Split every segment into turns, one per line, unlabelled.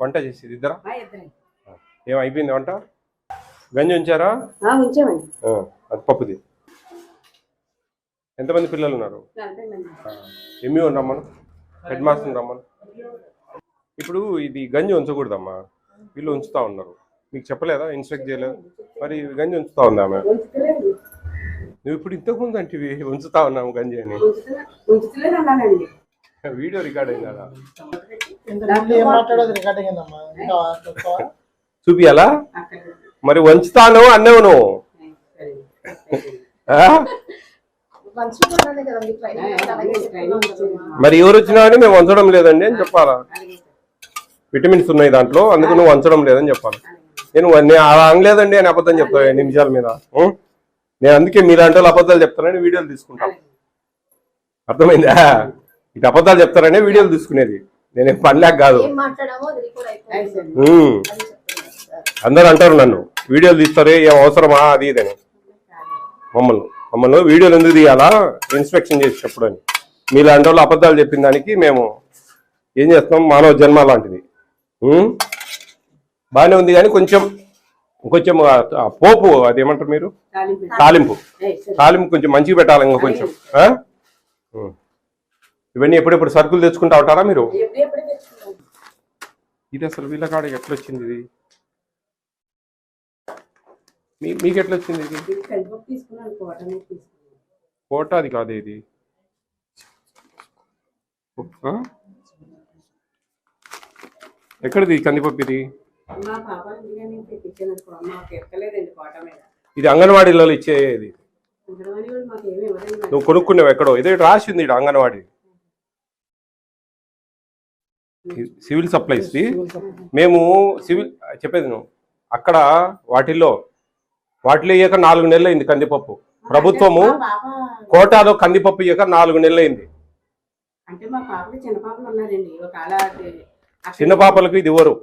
వంట చేసేది ఇద్దరా? ఏం అయిపోయింది వంట? గంజి ఉంచారా? అది పప్పుది. ఎంతమంది పిల్లలు ఉన్నారు? ఎమ్మి రమ్మను. హెడ్ మాస్టర్ రమ్మను. ఇప్పుడు ఇది గంజి ఉంచకూడదమ్మా. వీళ్ళు ఉంచుతా ఉన్నారు. మీకు చెప్పలేదా? ఇన్స్ట్రక్ట్ చేయలేదు? మరి గంజి ఉంచుతా ఉంది ఆమె? నువ్వు ఇప్పుడు ఇంతకు ముందు అంటే ఉంచుతా ఉన్నాము గంజి అని. వీడియో రికార్డ్ అయింది? చూపియాలా? మరి వంచుతాను అన్నావు నువ్వు. మరి ఎవరు వచ్చినా అని మేము వంచడం లేదండి అని చెప్పాలా? విటమిన్స్ ఉన్నాయి దాంట్లో అందుకు నువ్వు వంచడం లేదని చెప్పాలి? నేను నేను అలా అనలేదండి అని అబద్ధం చెప్తాను నిమిషాల మీద? నేను అందుకే మీలాంటి వాళ్ళు అబద్ధాలు చెప్తానని వీడియోలు తీసుకుంటాను అర్థమైందా? ఇటు అబద్ధాలు చెప్తారనే వీడియోలు తీసుకునేది. నేనేం పనిలేక కాదు. అందరూ అంటారు నన్ను వీడియోలు తీస్తారు ఏం అవసరమా అది ఇదని మమ్మల్ని మమ్మల్ని వీడియోలు ఎందుకు తీయాలా? ఇన్స్పెక్షన్ చేసేటప్పుడు అని మీలాంటి వాళ్ళు అబద్ధాలు చెప్పిన దానికి మేము ఏం చేస్తాం మానవ జన్మ లాంటిది? బాగానే ఉంది కానీ కొంచెం కొంచెం ఆ- ఆ పోపు అది ఏమంటారు మీరు?
తాలింపు.
తాలింపు. కొంచెం మంచిగా పెట్టాలి ఇంకా కొంచెం. ఇవన్నీ ఎప్పుడెప్పుడు సరుకులు తెచ్చుకుంటా ఉంటారా మీరు? ఇది అసలు వీళ్ళ కాడకి ఎట్లా వచ్చింది ఇది? మీకు ఎట్లా వచ్చింది ఇది?
ఇది కందిపప్పు తీసుకున్నాను కోట మీద తీసుకున్నాను.
కోట అది కాదు ఇది? ఎక్కడిది కందిపప్పు ఇది? ఇది అంగన్వాడీలో ఇచ్చేది. నువ్వు కొనుక్కున్నావు ఎక్కడో? ఇదే రాసింది ఇక్కడ అంగన్వాడీ. సివిల్ సప్లైస్ మేము సివిల్ చెప్పేది నువ్వు. అక్కడ వాటిల్లో వాటిలో ఇయ్యక నాలుగు నెలలు అయింది కందిపప్పు. ప్రభుత్వము కోటాలో కందిపప్పు ఇయ్యక నాలుగు నెలలు అయింది
అంటే మా పాపకి చిన్న పాపలు ఉన్నారండి. ఒక ఆల అక్కడ
చిన్న పాపలకు ఇది ఇవ్వరు.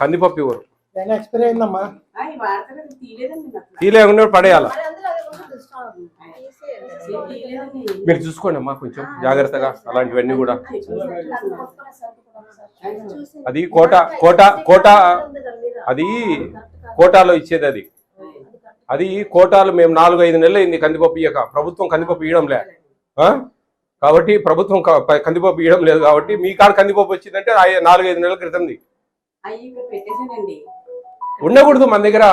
కందిపప్పు ఇవ్వరు.
ఏమైనా ఎక్స్పైరీ
మీరు
చూసుకోండి అమ్మా కొంచెం జాగ్రత్తగా అలాంటివన్నీ కూడా.
అది
కోట కోట కోట. అది కోటాలో ఇచ్చేది అది. అది కోటాలు మేము నాలుగు ఐదు నెలలు అయింది కందిపప్పు ఇయ్యక ప్రభుత్వం కందిపప్పు ఇవ్వడం లే ఆ? కాబట్టి ప్రభుత్వం కందిపప్పు ఇవ్వడం లేదు కాబట్టి మీ కాడ కందిపప్పు వచ్చిందంటే నాలుగు ఐదు నెలల క్రితంది. ఉండకూడదు మన దగ్గర.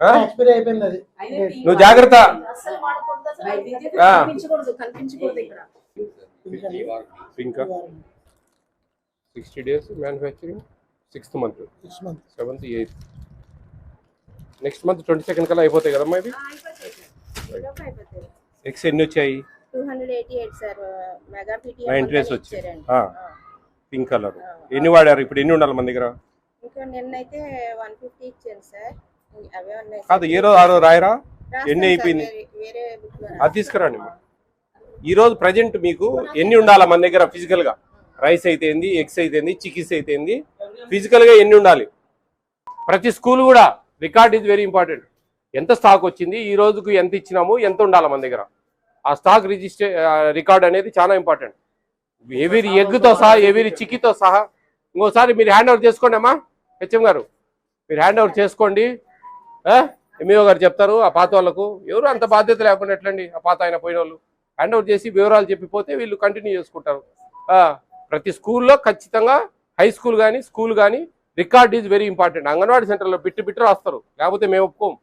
ఎక్స్పైరీ అయిపోయింది అది.
నువ్వు జాగ్రత్త. ఇంకా sixty days manufacturing sixth month seventh eighth next month twenty second కల్లా అయిపోతాయి కదమ్మా ఇది ఎక్స్ ఎన్ని వచ్చాయి? నైన్ ట్రేస్ వచ్చాయి పింక్ కలర్ ఎన్ని వాడారు? ఇప్పుడు ఎన్ని ఉండాలి మన దగ్గర?
ఇంకా నిన్నైతే వన్ ఫిఫ్టీ ఇచ్చాను సార్
కాదు ఏ రోజు ఆ రోజు రాయరా? ఎన్ని అయిపోయింది? అది తీసుకురండి. ఈ రోజు ప్రజెంట్ మీకు ఎన్ని ఉండాలి మన దగ్గర ఫిజికల్గా? రైస్ అయితేంది ఎగ్స్ అయితేంది చికెన్స్ అయితేంది ఫిజికల్గా ఎన్ని ఉండాలి? ప్రతి స్కూల్ కూడా రికార్డ్ ఇస్ వెరీ ఇంపార్టెంట్ ఎంత స్టాక్ వచ్చింది ఈ రోజుకు ఎంత ఇచ్చినాము ఎంత ఉండాలి మన దగ్గర? ఆ స్టాక్ రిజిస్టర్ రికార్డ్ అనేది చాలా ఇంపార్టెంట్ ఎవరి ఎగ్తో సహా ఎవరి చిక్కితో సహా. ఇంకోసారి మీరు హ్యాండ్ ఓవర్ చేసుకోండి అమ్మా హెచ్ఎం గారు. మీరు హ్యాండ్ ఓవర్ చేసుకోండి. ఎంఈఓ గారు చెప్తారు ఆ పాత వాళ్ళకు. ఎవరు అంత బాధ్యత లేకుండా ఎట్లండి? ఆ పాత ఆయన పోయిన వాళ్ళు. హ్యాండ్ ఓవర్ చేసి వివరాలు చెప్పిపోతే వీళ్ళు కంటిన్యూ చేసుకుంటారు. ప్రతి స్కూల్లో ఖచ్చితంగా హై స్కూల్ కానీ స్కూల్ కానీ record is very important anganwadi సెంటర్లో బిట్టు బిట్టు రాస్తారు. లేకపోతే మేము ఒప్పుకోం.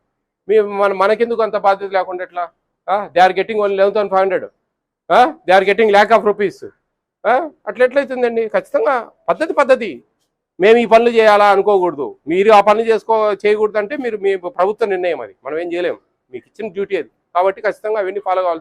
మీ మన మనకెందుకు అంత బాధ్యత లేకుండా ఎట్లా? They are getting only eleven thousand five hundred they are getting lakh of rupees అట్లా ఎట్లయితుందండి? ఖచ్చితంగా పద్ధతి పద్ధతి. మేము ఈ పనులు చేయాలా అనుకోకూడదు. మీరు ఆ పనులు చేసుకో చేయకూడదు అంటే మీరు మీ ప్రభుత్వ నిర్ణయం అది. మనం ఏం చేయలేము మీకు ఇచ్చిన డ్యూటీ అది. కాబట్టి ఖచ్చితంగా అవన్నీ ఫాలో కావాలి